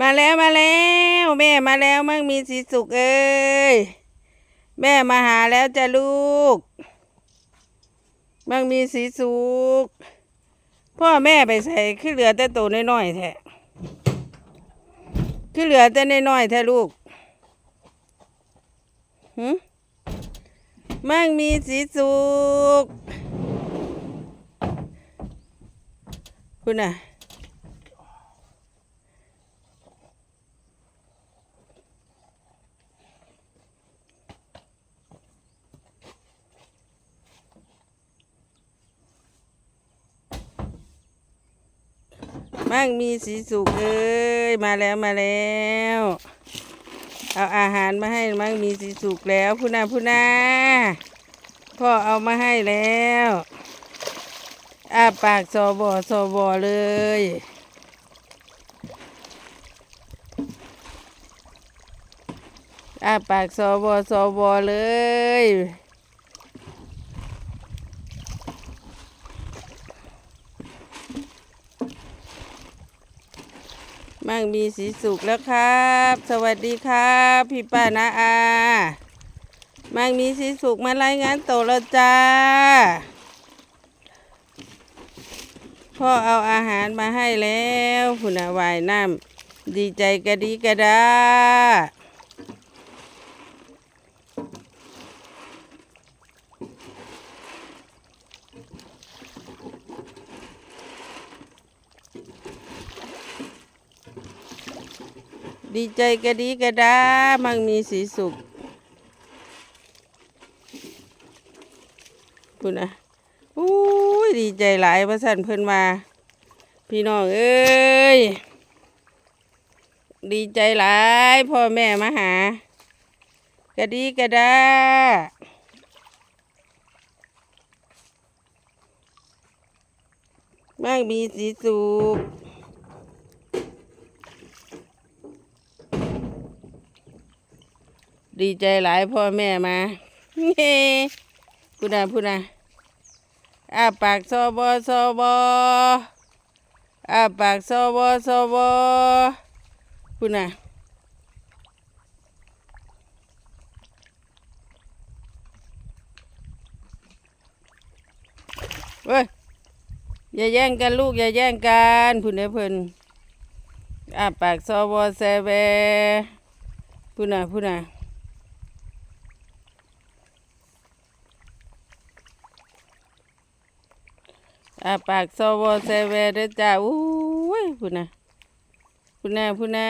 มาแล้วมาแล้ว แม่มาแล้วมั่งมีสีสุขเอ้ยแม่มาหาแล้วจ้ะลูกมั่งมีสีสุขพ่อแม่ไปใส่ขึ้นเหลือแต่ตัวน้อยๆแท้ขึ้นเหลือแต่น้อยๆแท้ลูกหืมมั่งมีสีสุขคุณน่ะ มั่งมีสีสุขเอ้ยมาแล้วมาแล้ว เอาอาหารมาให้มั่งมีสีสุขแล้วพูนาพูนาพ่อเอามาให้แล้วอาปากสอบอสอบอเลยอาปากสอบอสอบอเลย มั่งมีสีสุขแล้วครับ สวัสดีครับ พี่ป้านาอามั่งมีสีสุขมารายงานโตแล้วจ้า พ่อเอาอาหารมาให้แล้วผุนาวายน้ำดีใจกระดีกระดา ดีใจกระดีกระดา มั่งมีสีสุขพุ่นนะอู้ยดีใจหลายพระสันเพิ่นมา พี่น้องเอ้ย ดีใจหลายพ่อแม่มาหา กระดีกระดามั่งมีสีสุข ดีใจหลายพ่อแม่มาเฮ้พูดนะพูดนะอาปากซอบอซอบออาปากซอบอซอบอพูดนะเว้ยอย่าแย่งกันลูกอย่าแย่งกันพูดนะเพิ่นอาปากซอบอแซเบพูดนะพูดนะ อาปากโซโวเซเวเด้อจ้าอุ้ยพูดนะพูดนะพูดนะ